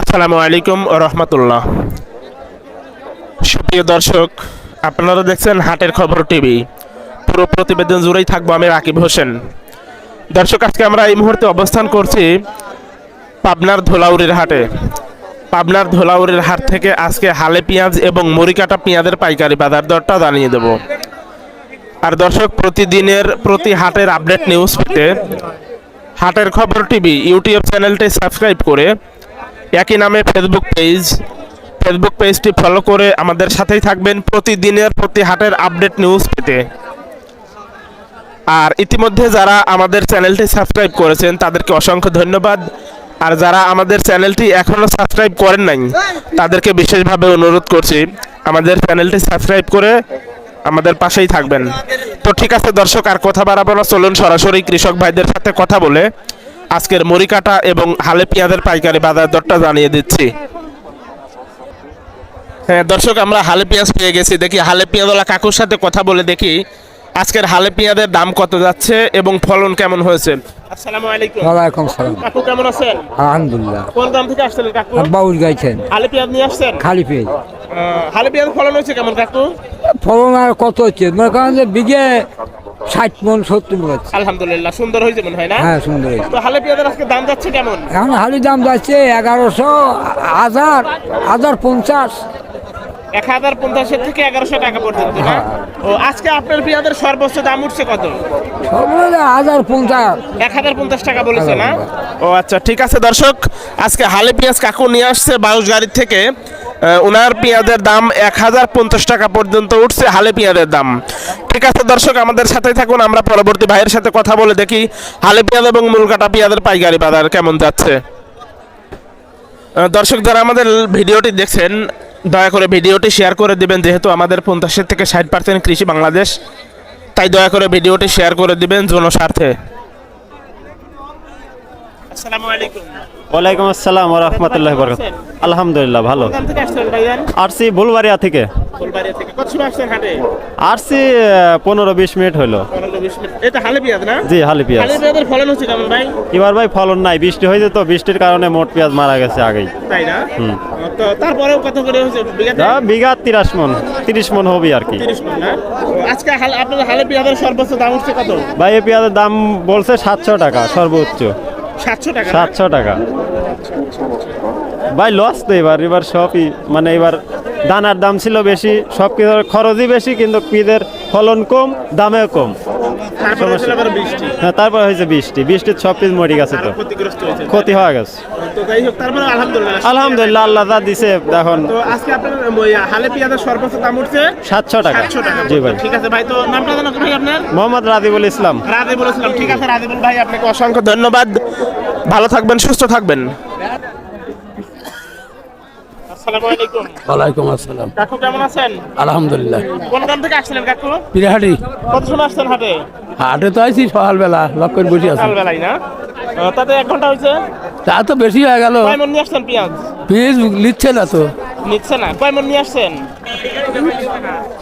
আসসালামু আলাইকুম রহমতুল্লাহ। সুপ্রিয় দর্শক, আপনারা দেখছেন হাটের খবর টিভি। পুরো প্রতিবেদন জুড়েই থাকব আমি রাকিব হোসেন। দর্শক, আজকে আমরা এই মুহূর্তে অবস্থান করছি পাবনার ধোলাউরির হাটে। পাবনার ধোলাউরির হাট থেকে আজকে হালে পেঁয়াজ এবং মরিকাটা পেঁয়াজের পাইকারি বাজার দরটা জানিয়ে দেব। আর দর্শক, প্রতিদিনের প্রতি হাটের আপডেট নিউজ পেতে হাটের খবর টিভি, ইউটিউব চ্যানেলটি সাবস্ক্রাইব করে একই নামে ফেসবুক পেজ ফেসবুক পেজটি ফলো করে আমাদের সাথেই থাকবেন প্রতিদিনের প্রতি হাটের আপডেট নিউজ পেতে। আর ইতিমধ্যে যারা আমাদের চ্যানেলটি সাবস্ক্রাইব করেছেন, তাদেরকে অসংখ্য ধন্যবাদ। আর যারা আমাদের চ্যানেলটি এখনও সাবস্ক্রাইব করেন নাই, তাদেরকে বিশেষভাবে অনুরোধ করছি, আমাদের চ্যানেলটি সাবস্ক্রাইব করে আমাদের পাশেই থাকবেন। তো ঠিক আছে দর্শক আর কথা বাড়াবো না। চলুন সরাসরি কৃষক ভাইদের সাথে কথা বলে আজকের মরিকাটা এবং হালে পেঁয়াজের পাইকারি বাজার দরটা জানিয়ে দিচ্ছি। হ্যাঁ দর্শক আমরা হালে পেঁয়াজ পেয়ে গেছি। দেখি হালে পেঁয়াজওয়ালা কাকুর সাথে কথা বলে দেখি আজকের হালে পেঁয়াজের দাম কত যাচ্ছে এবং ফলন কেমন হয়েছে। আসসালামু আলাইকুম। ওয়ালাইকুম সালাম। কাকু কেমন আছেন? আলহামদুলিল্লাহ। কোন গ্রাম থেকে কাকু? বাউল গাইছেন হালে পেঁয়াজ নিয়ে আসছেন? খালি পেয়ে আহ, হালে পেঁয়াজ ফলন হয়েছে কেমন কাকু? ফলন আর কত হচ্ছে? মনে করেন যে বিঘে ষাট মন সত্তর মন হচ্ছে। আলহামদুলিল্লাহ সুন্দর হয়েছে মনে হয় না? হ্যাঁ সুন্দর হয়েছে। তো হালে পেঁয়াজের আজকে দাম যাচ্ছে কেমন? এখন হালি দাম যাচ্ছে এগারোশো হাজার হাজার পঞ্চাশ। এক হাজার পঞ্চাশের থেকে এগারোশো টাকা পর্যন্ত না? ও আজকে আপনার পেঁয়াজের সর্বোচ্চ দাম উঠছে কত? সর্বদা হাজার পঞ্চাশ। এক হাজার পঞ্চাশ টাকা বলেছে না? ও আচ্ছা ঠিক আছে দর্শক আজকে হালে পেঁয়াজ কাকু নিয়ে আসছে বাউশ গাড়ির থেকে। ওনার পেঁয়াজের দাম এক হাজার পঞ্চাশ টাকা পর্যন্ত উঠছে, হালে পেঁয়াজের দাম। ঠিক আছে দর্শক, আমাদের সাথেই থাকুন, আমরা পরবর্তী ভাইয়ের সাথে কথা বলে দেখি হালে পেঁয়াজ এবং মূলকাটা পেঁয়াজের পাইকারি বাজার কেমন যাচ্ছে। দর্শক, যারা আমাদের ভিডিওটি দেখছেন, দয়া করে ভিডিওটি শেয়ার করে দিবেন, যেহেতু আমাদের পঞ্চাশের থেকে ষাট পার্সেন্ট কৃষি বাংলাদেশ, তাই দয়া করে ভিডিওটি শেয়ার করে দিবেন জনস্বার্থে ওয়ালাইকুম আসসালাম রহমতুল্লাহ আলহামদুলিল্লাহ ভালো। আসছি বুলবাড়িয়া থেকে। আসছি পনেরো বিশ মিনিট হালে জি হালি পেঁয়াজ। এবার ভাই ফলন নাই বৃষ্টি হয়েছে তো বৃষ্টির কারণে মোট পেঁয়াজ মারা গেছে আগেই। তারপরেও কত করে বিঘা তিরাশ মন তিরিশ মন হবে আর কি। তিরিশ না? ও, আজকে হাল- হালে পেঁয়াজের সর্বোচ্চ দাম উঠছে কত? ভাই এই পেঁয়াজের দাম বলছে সাতশো টাকা সর্বোচ্চ। সাতশো টাকা? সাতশো টাকা ভাই লস তো এবার এবার সবই মানে এবার দানার দাম ছিল বেশি সব কিছু খরচই বেশি, কিন্তু পিদের ফলন কম দামেও কম। হ্যাঁ তারপর হয়েছে বৃষ্টি। বৃষ্টির সব পিস মরে গেছে তো। ক্ষতি হয়ে গেছে। আলহামদুলিল্লাহ। আল্লাহ যা দিছে এখন সাতশো টাকা। জি ভাই। ঠিক আছে ভাই তো নামটা জানো ভাই আপনার? মোহাম্মদ রাজিবুল ইসলাম। রাজে বলেছিলাম ঠিক আছে রাজেবুল ভাই আপনাকে অসংখ্য ধন্যবাদ। ভালো থাকবেন সুস্থ থাকবেন। আসসালামু আলাইকুম। ওয়ালাইকুম আসসালাম। কাকু কেমন আছেন? আলহামদুলিল্লাহ। কোন গ্রাম থেকে আসছিলেন কাকু? পিরাহাটি। কত সময় আসছেন হাটে? হাটে তো আইছি সকালবেলা লক করে বসে আছি। সকালবেলাই না? তাতে এক ঘণ্টা হয়েছে? তা তো বেশি হয়ে গেল। কয় মন নিয়ে আসছেন পেঁয়াজ নিচ্ছে না তো। নিচ্ছে না। কয় মন নিয়ে আসছেন?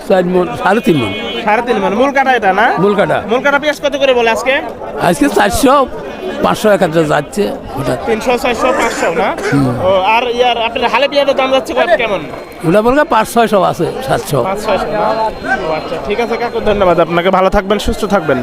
চার মন সাড়ে তিন মন। সাড়ে তিন মন। মূল কাটা এটা না? মূল কাটা। মূল কাটা পেঁয়াজ কত করে বলে আজকে? আজকে চারশো। পাঁচশো এক হাজার যাচ্ছে তিনশো ছয়শো পাঁচশো না? আর ইয়ার আপনার দাম যাচ্ছে কেমন? ওটা বলবে পাঁচ ছয়শো আছে সাতশো। আচ্ছা ঠিক আছে কাকু ধন্যবাদ। আপনাকে ভালো থাকবেন সুস্থ থাকবেন।